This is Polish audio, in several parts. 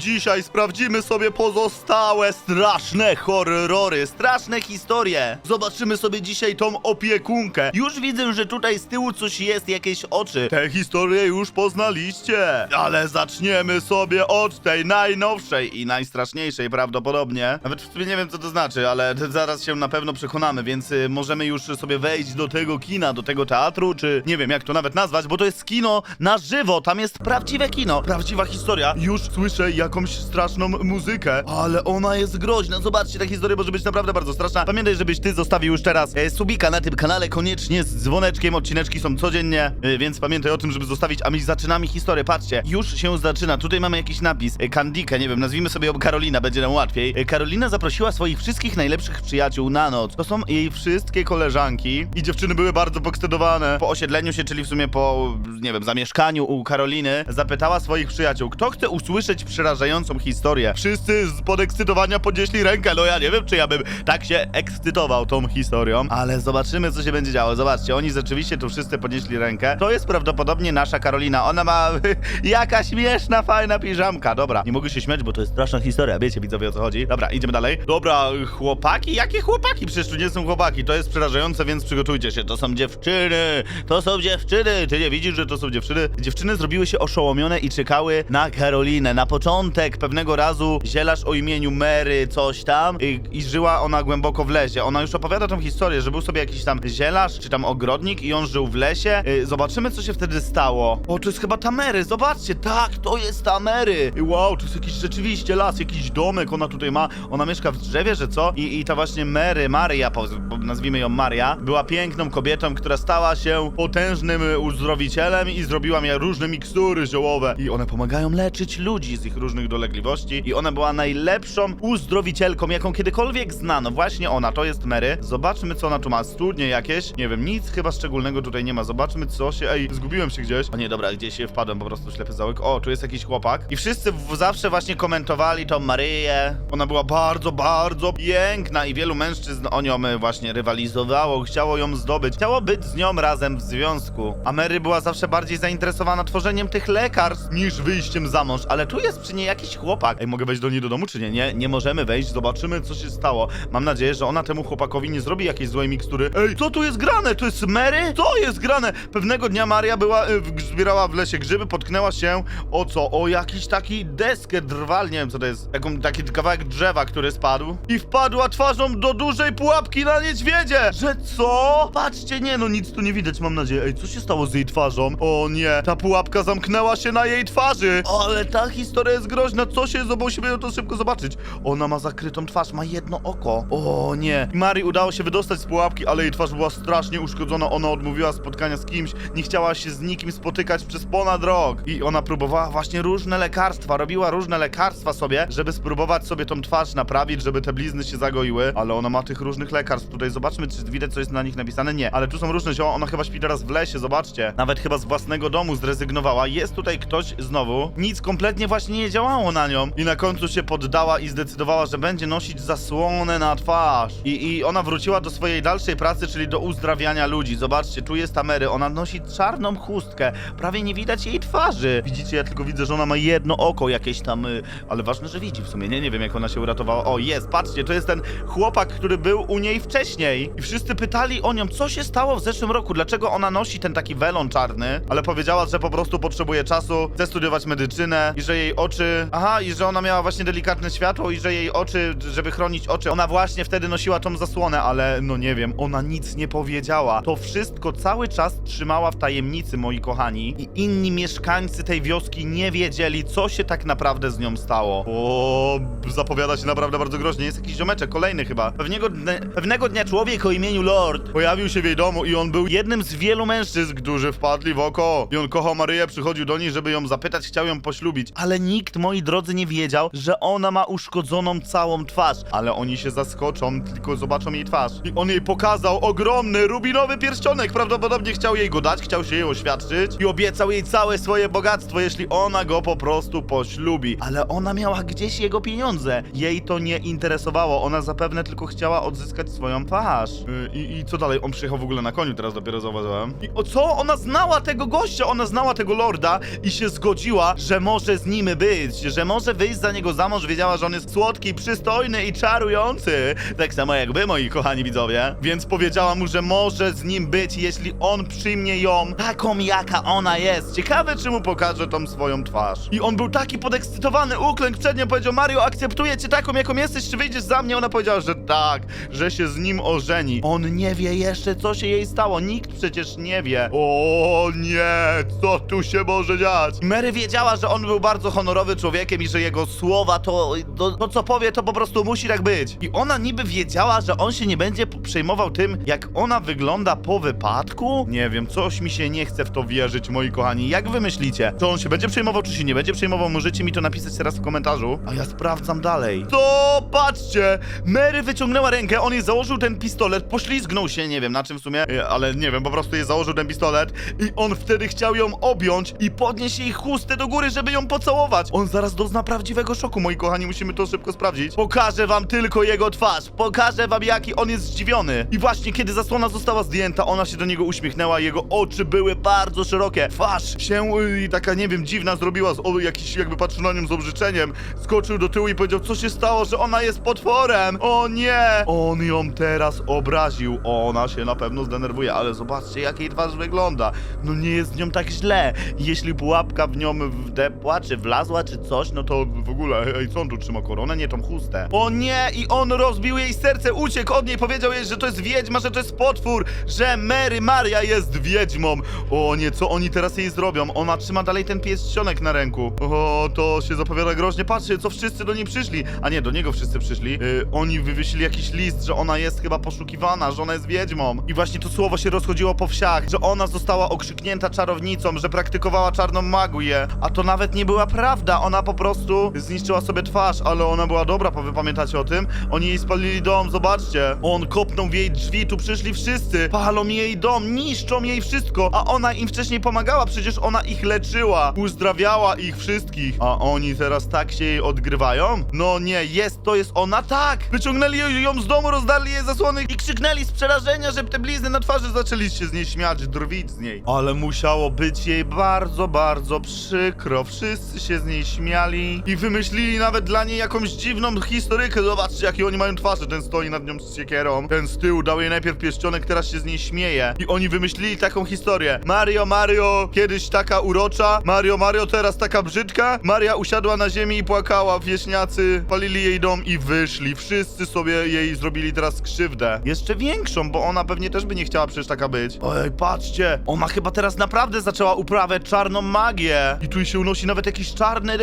Dzisiaj sprawdzimy sobie pozostałe straszne horrory, straszne historie. Zobaczymy sobie dzisiaj tą opiekunkę. Już widzę, że tutaj z tyłu coś jest, jakieś oczy. Te historie już poznaliście. Ale zaczniemy sobie od tej najnowszej i najstraszniejszej prawdopodobnie. Nawet w sumie nie wiem, co to znaczy, ale zaraz się na pewno przekonamy, więc y, możemy już sobie wejść do tego kina, do tego teatru, czy nie wiem, jak to nawet nazwać, bo to jest kino na żywo. Tam jest prawdziwe kino, prawdziwa historia. Już słyszę jakąś straszną muzykę, ale ona jest groźna. Zobaczcie, ta historia może być naprawdę bardzo straszna. Pamiętaj, żebyś ty zostawił już teraz e, subika na tym kanale, koniecznie z dzwoneczkiem. Odcineczki są codziennie, e, więc pamiętaj o tym, żeby zostawić. A my zaczynamy historię. Patrzcie, już się zaczyna. Tutaj mamy jakiś napis. E, Kandikę, nie wiem, nazwijmy sobie ją Karolina, będzie nam łatwiej. E, Karolina zaprosiła swoich wszystkich najlepszych przyjaciół na noc. To są jej wszystkie koleżanki i dziewczyny były bardzo pokscytowane. Po osiedleniu się, czyli w sumie po, nie wiem, zamieszkaniu u Karoliny, zapytała swoich przyjaciół, kto chce usłyszeć przerażającą historię. Wszyscy z podekscytowania podnieśli rękę. No ja nie wiem, czy ja bym tak się ekscytował tą historią, ale zobaczymy, co się będzie działo. Zobaczcie, oni rzeczywiście tu wszyscy podnieśli rękę. To jest prawdopodobnie nasza Karolina. Ona ma jaka śmieszna, fajna piżamka. Dobra, nie mogę się śmiać, bo to jest straszna historia. Wiecie, widzowie, o co chodzi. Dobra, idziemy dalej. Dobra, chłopaki? Jakie chłopaki? Przecież tu nie są chłopaki. To jest przerażające, więc przygotujcie się. To są dziewczyny. To są dziewczyny. Ty nie widzisz, że to są dziewczyny? Dziewczyny zrobiły się oszołomione i czekały na Karolinę. Na początek pewnego razu zielarz o imieniu Mary coś tam i, i żyła ona głęboko w lesie. Ona już opowiada tą historię, że był sobie jakiś tam zielarz, czy tam ogrodnik i on żył w lesie. Y, Zobaczymy, co się wtedy stało. O, to jest chyba ta Mary. Zobaczcie, tak, to jest ta Mary. I wow, to jest jakiś rzeczywiście las, jakiś domek ona tutaj ma. Ona mieszka w drzewie, że co? I, i ta właśnie Mary, Maria, po- nazwijmy ją Maria, była piękną kobietą, która stała się potężnym uzdrowicielem i zrobiła mi różne mikstury ziołowe. I one pomagają leczyć ludzi z ich różnych dolegliwości. I ona była najlepszą uzdrowicielką, jaką kiedykolwiek znano. Właśnie ona, to jest Mary. Zobaczmy, co ona tu ma. Studnie jakieś? Nie wiem, nic chyba szczególnego tutaj nie ma. Zobaczmy, co się... Ej, zgubiłem się gdzieś. O nie, dobra, gdzieś się wpadłem, po prostu ślepy zaułek. O, tu jest jakiś chłopak. I wszyscy zawsze właśnie komentowali tą Maryję. Ona była bardzo, bardzo piękna i wielu mężczyzn o nią y, właśnie rywalizowało, chciało ją zdobyć. Chciało być z nią razem w związku. A Mary była zawsze bardziej zainteresowana tworzeniem tych lekarstw niż wyjściem za mąż. Ale tu jest przy niej jakiś chłopak. Ej, mogę wejść do niej do domu, czy nie? Nie, nie możemy wejść. Zobaczymy, co się stało. Mam nadzieję, że ona temu chłopakowi nie zrobi jakiejś złej mikstury. Ej, co tu jest grane? To jest Mary? Co jest grane? Pewnego dnia Maria była, y, zbierała w lesie grzyby, potknęła się o co? O jakiś taki deskę drwal, nie wiem co to jest. Jaką, taki kawałek drzewa, który spadł. I wpadła twarzą do dużej pułapki na niedźwiedzie! Że co? Patrzcie, nie no, nic tu nie widać, mam nadzieję. Ej, co się stało z jej twarzą? O nie, ta pułapka zamknęła się na jej twarzy! Ale ta historia jest groźna, co się z musimy to szybko zobaczyć. Ona ma zakrytą twarz, ma jedno oko. O nie. Marii udało się wydostać z pułapki, ale jej twarz była strasznie uszkodzona. Ona odmówiła spotkania z kimś, nie chciała się z nikim spotykać przez ponad rok. I ona próbowała właśnie różne lekarstwa, robiła różne lekarstwa sobie, żeby spróbować sobie tą twarz naprawić, żeby te blizny się zagoiły. Ale ona ma tych różnych lekarstw. Tutaj zobaczmy, czy widać, co jest na nich napisane. Nie, ale tu są różne zioła. Ona chyba śpi teraz w lesie, zobaczcie. Nawet chyba z własnego domu zrezygnowała. Jest tutaj ktoś znowu. Nic kompletnie właśnie nie działało na nią. I na końcu się poddała i zdecydowała, że będzie nosić zasłonę na twarz. I, I ona wróciła do swojej dalszej pracy, czyli do uzdrawiania ludzi. Zobaczcie, tu jest ta Mary. Ona nosi czarną chustkę. Prawie nie widać jej twarzy. Widzicie, ja tylko widzę, że ona ma jedno oko jakieś tam. y, Ale ważne, że widzi w sumie. Nie, nie wiem, jak ona się uratowała. O, jest, patrzcie, to jest ten chłopak, który był u niej wcześniej. I wszyscy pytali o nią, co się stało w zeszłym roku, dlaczego ona nosi ten taki welon czarny. Ale powiedziała, że po prostu potrzebuje czasu, chce studiować medycynę i że jej oczy. Aha, i że ona miała właśnie delikatne światło i że jej oczy, żeby chronić oczy, ona właśnie wtedy nosiła tą zasłonę, ale no nie wiem, ona nic nie powiedziała. To wszystko cały czas trzymała w tajemnicy, moi kochani. I inni mieszkańcy tej wioski nie wiedzieli, co się tak naprawdę z nią stało. O, zapowiada się naprawdę bardzo groźnie. Jest jakiś ziomeczek, kolejny chyba. Pewnego, dne, pewnego dnia człowiek o imieniu Lord pojawił się w jej domu i on był jednym z wielu mężczyzn, którzy wpadli w oko. I on kochał Maryję, przychodził do niej, żeby ją zapytać, chciał ją poślubić. Ale nikt, moi drodzy, nie wiedział, że ona ma uszkodzoną całą twarz. Ale oni się zaskoczą, tylko zobaczą jej twarz. I on jej pokazał ogromny, rubinowy pierścionek. Prawdopodobnie chciał jej go dać, chciał się jej oświadczyć i obiecał jej całe swoje bogactwo, jeśli ona go po prostu poślubi. Ale ona miała gdzieś jego pieniądze. Jej to nie interesowało. Ona zapewne tylko chciała odzyskać swoją twarz. Yy, I, I co dalej? On przyjechał w ogóle na koniu, teraz dopiero zauważyłem. I o co? Ona znała tego gościa, ona znała tego lorda i się zgodziła, że może z nim być. Że może wyjść za niego za mąż, wiedziała, że on jest słodki, przystojny i czarujący. Tak samo jak wy, moi kochani widzowie. Więc powiedziała mu, że może z nim być, jeśli on przyjmie ją taką, jaka ona jest. Ciekawe, czy mu pokaże tą swoją twarz. I on był taki podekscytowany, uklękł przed nią, powiedział, Mario, akceptuję cię taką, jaką jesteś, czy wyjdziesz za mnie? Ona powiedziała, że tak, że się z nim ożeni. On nie wie jeszcze, co się jej stało. Nikt przecież nie wie. O nie, co tu się może dziać? Mary wiedziała, że on był bardzo honorowy człowiekiem i że jego słowa to, to, to co powie, to po prostu musi tak być. I ona niby wiedziała, że on się nie będzie przejmował tym, jak ona wygląda po wypadku? Nie wiem, coś mi się nie chce w to wierzyć, moi kochani. Jak wy myślicie? Czy on się będzie przejmował, czy się nie będzie przejmował? Możecie mi to napisać teraz w komentarzu, a ja sprawdzam dalej. To patrzcie! Mary wyciągnęła rękę, on jej założył ten pistolet, poślizgnął się, nie wiem na czym w sumie, e, ale nie wiem, po prostu jej założył ten pistolet i on wtedy chciał ją objąć i podnieść jej chustę do góry, żeby ją pocałować. On zaraz dozna prawdziwego szoku, moi kochani, musimy to szybko sprawdzić. Pokażę wam tylko jego twarz, pokażę wam jaki on jest zdziwiony. I właśnie kiedy zasłona została zdjęta, ona się do niego uśmiechnęła, jego oczy były bardzo szerokie, twarz się y, taka, nie wiem, dziwna zrobiła, z, o, jakiś jakby patrzył na nią z obrzeczeniem, skoczył do tyłu i powiedział, co się stało, że ona jest potworem. O nie! On ją teraz obraził, ona się na pewno zdenerwuje, ale zobaczcie, jak jej twarz wygląda. No nie jest z nią tak źle. Jeśli pułapka w nią wdepła, czy wlazła, czy coś, no to w ogóle, ej, co on tu trzyma koronę? Nie, tą chustę. O nie! I on rozbił jej serce, uciekł od niej, powiedział jej, że to jest wiedźma, że to jest potwór, że Mary Maria jest wiedźmą. O nie, co oni teraz jej zrobią? Ona trzyma dalej ten pierścionek na ręku. O, to się zapowiada groźnie. Patrzcie, co wszyscy do niej przyszli. A nie, do niego wszyscy przyszli. Yy, oni wywiesili jakiś list, że ona jest chyba poszukiwana, że ona jest wiedźmą. I właśnie to słowo się rozchodziło po wsiach, że ona została okrzyknięta czarownicą, że praktykowała czarną magię. A to nawet nie była prawda. Ona po prostu zniszczyła sobie twarz, ale ona była dobra, bo wy pamiętacie o tym? Oni jej spalili dom, zobaczcie. On kopnął w jej drzwi, tu przyszli wszyscy. Palą jej dom, niszczą jej wszystko. A ona im wcześniej pomagała, przecież ona ich leczyła. Uzdrawiała ich wszystkich. A oni teraz tak się jej odgrywają? No nie, jest, to jest ona, tak! Wyciągnęli ją- z domu, rozdali jej zasłony i krzyknęli z przerażenia, że te blizny na twarzy zaczęli się z niej śmiać, drwić z niej. Ale musiało być jej bardzo, bardzo przykro. Wszyscy się z niej śmiali i wymyślili nawet dla niej jakąś dziwną historykę. Zobaczcie, jakie oni mają twarze. Ten stoi nad nią z siekierą. Ten z tyłu dał jej najpierw pierścionek, teraz się z niej śmieje. I oni wymyślili taką historię. Mario, Mario, kiedyś taka urocza. Mario, Mario, teraz taka brzydka. Maria usiadła na ziemi i płakała. Wieśniacy palili jej dom i wyszli. Wszyscy sobie jej zrobili teraz krzywdę. Jeszcze większą, bo ona pewnie też by nie chciała przecież taka być. Oj, patrzcie. Ona chyba teraz naprawdę zaczęła uprawiać czarną magię. I tu się unosi nawet jakiś czarny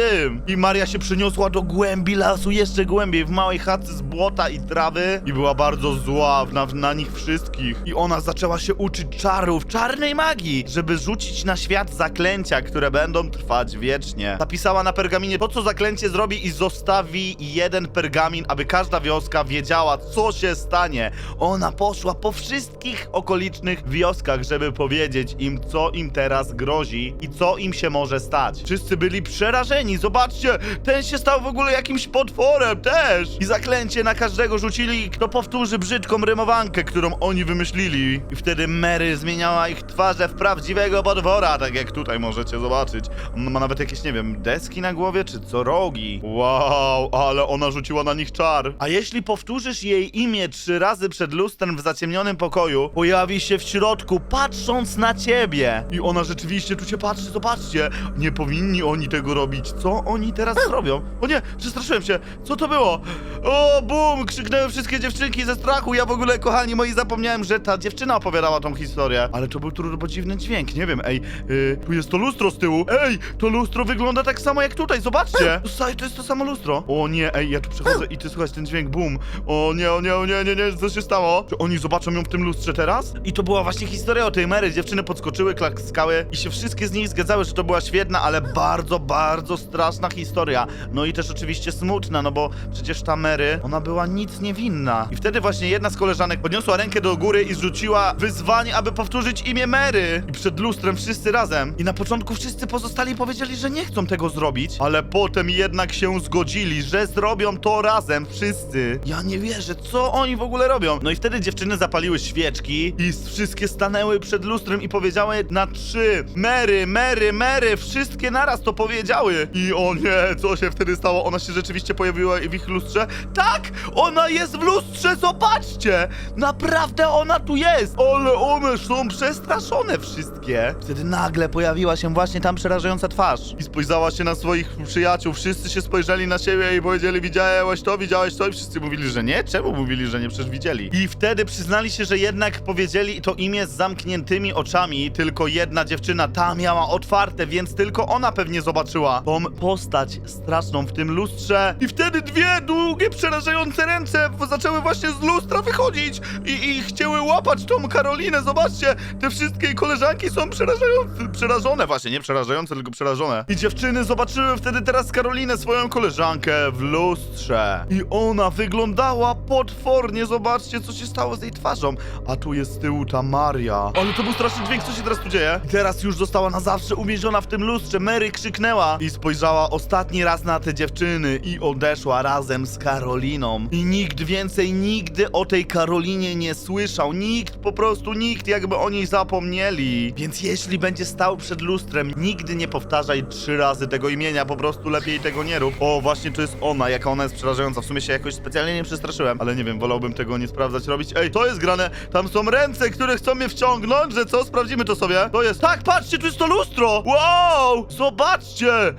I Maria się przeniosła do głębi lasu, jeszcze głębiej, w małej chatce z błota i trawy. I była bardzo zła na, na nich wszystkich. I ona zaczęła się uczyć czarów, czarnej magii, żeby rzucić na świat zaklęcia, które będą trwać wiecznie. Zapisała na pergaminie to, co zaklęcie zrobi i zostawi jeden pergamin, aby każda wioska wiedziała, co się stanie. Ona poszła po wszystkich okolicznych wioskach, żeby powiedzieć im, co im teraz grozi i co im się może stać. Wszyscy byli przerażeni. Zobaczcie, ten się stał w ogóle jakimś potworem też. I zaklęcie na każdego rzucili, kto powtórzy brzydką rymowankę, którą oni wymyślili. I wtedy Mary zmieniała ich twarze w prawdziwego potwora, tak jak tutaj możecie zobaczyć. On ma nawet jakieś, nie wiem, deski na głowie, czy co rogi. Wow, ale ona rzuciła na nich czar. A jeśli powtórzysz jej imię trzy razy przed lustrem w zaciemnionym pokoju, pojawi się w środku, patrząc na ciebie. I ona rzeczywiście tu się patrzy, zobaczcie. Nie powinni oni tego robić. Co oni teraz zrobią? O nie, przestraszyłem się. Co to było? O, bum! Krzyknęły wszystkie dziewczynki ze strachu. Ja w ogóle, kochani moi, zapomniałem, że ta dziewczyna opowiadała tą historię. Ale to był turbo dziwny dźwięk, nie wiem, ej. Yy, tu jest to lustro z tyłu. Ej, to lustro wygląda tak samo jak tutaj, zobaczcie. Słuchaj, to jest to samo lustro. O nie, ej, ja tu przechodzę i ty słuchaj ten dźwięk, bum. O nie, o nie, o nie, nie, nie, co się stało? Czy oni zobaczą ją w tym lustrze teraz? I to była właśnie historia o tej Mary. Dziewczyny podskoczyły, klaskały i się wszystkie z niej zgadzały, że to była świetna, ale bardzo, bardzo straszna historia. No i też oczywiście smutna, no bo przecież ta Mary, ona była nic niewinna. I wtedy właśnie jedna z koleżanek podniosła rękę do góry i zrzuciła wyzwanie, aby powtórzyć imię Mary. I przed lustrem wszyscy razem. I na początku wszyscy pozostali powiedzieli, że nie chcą tego zrobić, ale potem jednak się zgodzili, że zrobią to razem wszyscy. Ja nie wierzę, co oni w ogóle robią. No i wtedy dziewczyny zapaliły świeczki i wszystkie stanęły przed lustrem i powiedziały na trzy Mary, Mary, Mary, wszystkie naraz to powiedziały. I o nie, co się wtedy stało? Ona się rzeczywiście pojawiła w ich lustrze? Tak! Ona jest w lustrze, zobaczcie! Naprawdę ona tu jest! Ale one są przestraszone wszystkie. Wtedy nagle pojawiła się właśnie tam przerażająca twarz. I spojrzała się na swoich przyjaciół. Wszyscy się spojrzeli na siebie i powiedzieli, widziałeś to, widziałeś to? I wszyscy mówili, że nie. Czemu mówili, że nie? Przecież widzieli. I wtedy przyznali się, że jednak powiedzieli to imię z zamkniętymi oczami. Tylko jedna dziewczyna ta miała otwarte, więc tylko ona pewnie zobaczyła tą postać straszną w tym lustrze. I wtedy dwie długie, przerażające ręce zaczęły właśnie z lustra wychodzić i, i chciały łapać tą Karolinę. Zobaczcie, te wszystkie koleżanki są przerażające, przerażone właśnie, nie przerażające, tylko przerażone. I dziewczyny zobaczyły wtedy teraz Karolinę, swoją koleżankę w lustrze. I ona wyglądała potwornie, zobaczcie, co się stało z jej twarzą. A tu jest z tyłu ta Maria. Ale to był straszny dźwięk, co się teraz tu dzieje? I teraz już została na zawsze uwięziona w tym lustrze. Mary krzyknęła i spojrzała ostatni raz na te dziewczyny i odeszła razem z Karoliną. I nikt więcej nigdy o tej Karolinie nie słyszał. Nikt, po prostu nikt, jakby o niej zapomnieli. Więc jeśli będzie stał przed lustrem, nigdy nie powtarzaj trzy razy tego imienia, po prostu lepiej tego nie rób. O, właśnie to jest ona, jaka ona jest przerażająca. W sumie się jakoś specjalnie nie przestraszyłem, ale nie wiem, wolałbym tego nie sprawdzać, robić. Ej, to jest grane, tam są ręce, które chcą mnie wciągnąć, że co? Sprawdzimy to sobie. To jest, tak, patrzcie, tu jest to lustro! Wow! Zobaczcie!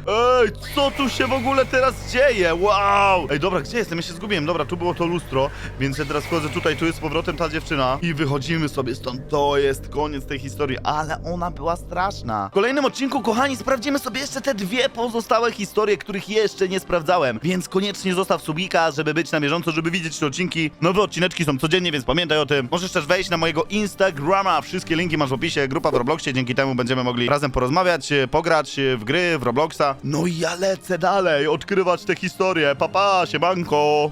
Co tu się w ogóle teraz dzieje? Wow! Ej, dobra, gdzie jestem? Ja się zgubiłem. Dobra, tu było to lustro, więc ja teraz wchodzę tutaj, tu jest z powrotem ta dziewczyna i wychodzimy sobie stąd. To jest koniec tej historii, ale ona była straszna. W kolejnym odcinku, kochani, sprawdzimy sobie jeszcze te dwie pozostałe historie, których jeszcze nie sprawdzałem, więc koniecznie zostaw subika, żeby być na bieżąco, żeby widzieć te odcinki. Nowe odcineczki są codziennie, więc pamiętaj o tym. Możesz też wejść na mojego Instagrama, wszystkie linki masz w opisie, grupa w Robloxie, dzięki temu będziemy mogli razem porozmawiać, e, pograć e, w gry, w Robloxa. No i ja lecę dalej, odkrywać te historie. Papa, siemanko!